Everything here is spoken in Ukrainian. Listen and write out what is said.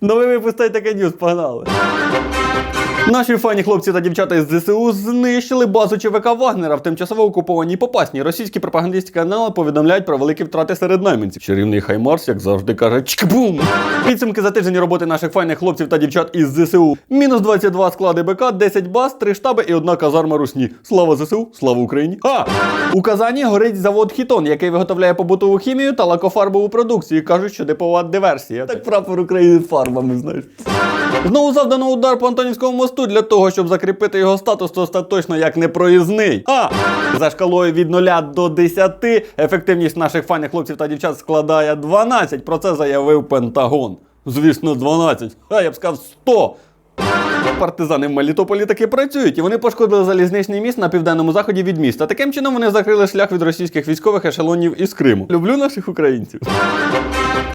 Новий випуск таке ньюс, погнали. Наші фані хлопці та дівчата із ЗСУ знищили базу ЧВК Вагнера в тимчасово окупованій Попасні. Російські пропагандистські канали повідомляють про великі втрати серед найманців. Чарівний Хаймарс, як завжди, каже чкбум. Підсумки за тиждень роботи наших файних хлопців та дівчат із ЗСУ. Мінус 22 склади БК, 10 баз, 3 штаби і одна казарма русні. Слава ЗСУ, слава Україні! А! У Казані горить завод Хітон, який виготовляє побутову хімію та лакофарбову продукцію. Кажуть, що типова диверсія. Так прапор України фарбами, знаєш. Знову завдано удар по Антонівському мосту для того, щоб закріпити його статус остаточно як непроїзний. А за шкалою від 0 до 10 ефективність наших файних хлопців та дівчат складає 12. Про це заявив Пентагон. Звісно, 12. А я б сказав 100. Партизани в Мелітополі таки працюють, і вони пошкодили залізничний міст на південному заході від міста. Таким чином вони закрили шлях від російських військових ешелонів із Криму. Люблю наших українців.